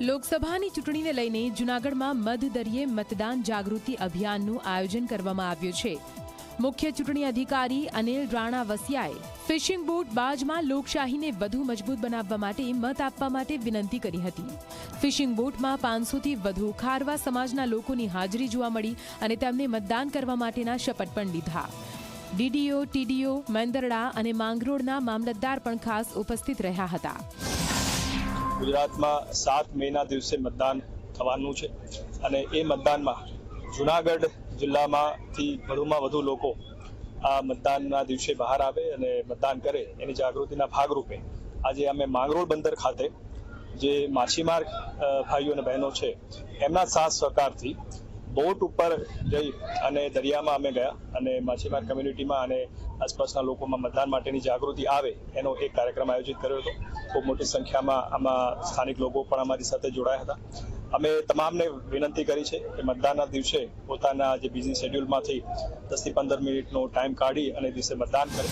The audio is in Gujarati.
લોકસભાની ચૂંટણીને લઈને જૂનાગઢમાં મધદરિયે મતદાન જાગૃતિ અભિયાનનું આયોજન કરવામાં આવ્યું છે. મુખ્ય ચૂંટણી અધિકારી અનિલ રાણા વસિયાએ ફિશિંગ બોટ બાજમાં લોકશાહીને વધુ મજબૂત બનાવવા માટે મત આપવા માટે વિનંતી કરી હતી. ફિશિંગ બોટમાં પાંચસોથી વધુ ખારવા સમાજના લોકોની હાજરી જોવા મળી અને તેમને મતદાન કરવા માટેના શપથ પણ લીધા. ડીડીઓ, ટીડીઓ, મેંદરડા અને માંગરોળના મામલતદાર પણ ખાસ ઉપસ્થિત રહ્યા હતા. ગુજરાતમાં સાત મેના દિવસે મતદાન થવાનું છે અને એ મતદાનમાં જુનાગઢ જિલ્લામાંથી વધુમાં વધુ લોકો આ મતદાનના દિવસે બહાર આવે અને મતદાન કરે એની જાગૃતિના ભાગરૂપે. આજે અમે માંગરોળ બંદર ખાતે જે માછીમાર ભાઈઓ અને બહેનો છે, એમના સાથ સહકારથી બોટ ઉપર જઈ અને દરિયામાં અમે ગયા અને માછીમાર કમ્યુનિટીમાં અને આસપાસના લોકોમાં મતદાન માટેની જાગૃતિ આવે એનો એક કાર્યક્રમ આયોજિત કર્યો હતો. ખૂબ મોટી સંખ્યામાં આમાં સ્થાનિક લોકો પણ અમારી સાથે જોડાયા હતા. અમે તમામને વિનંતી કરી છે કે મતદાનના દિવસે પોતાના જે બિઝી શેડ્યુલમાંથી દસથી પંદર મિનિટનો ટાઈમ કાઢી અને દિવસે મતદાન કરે.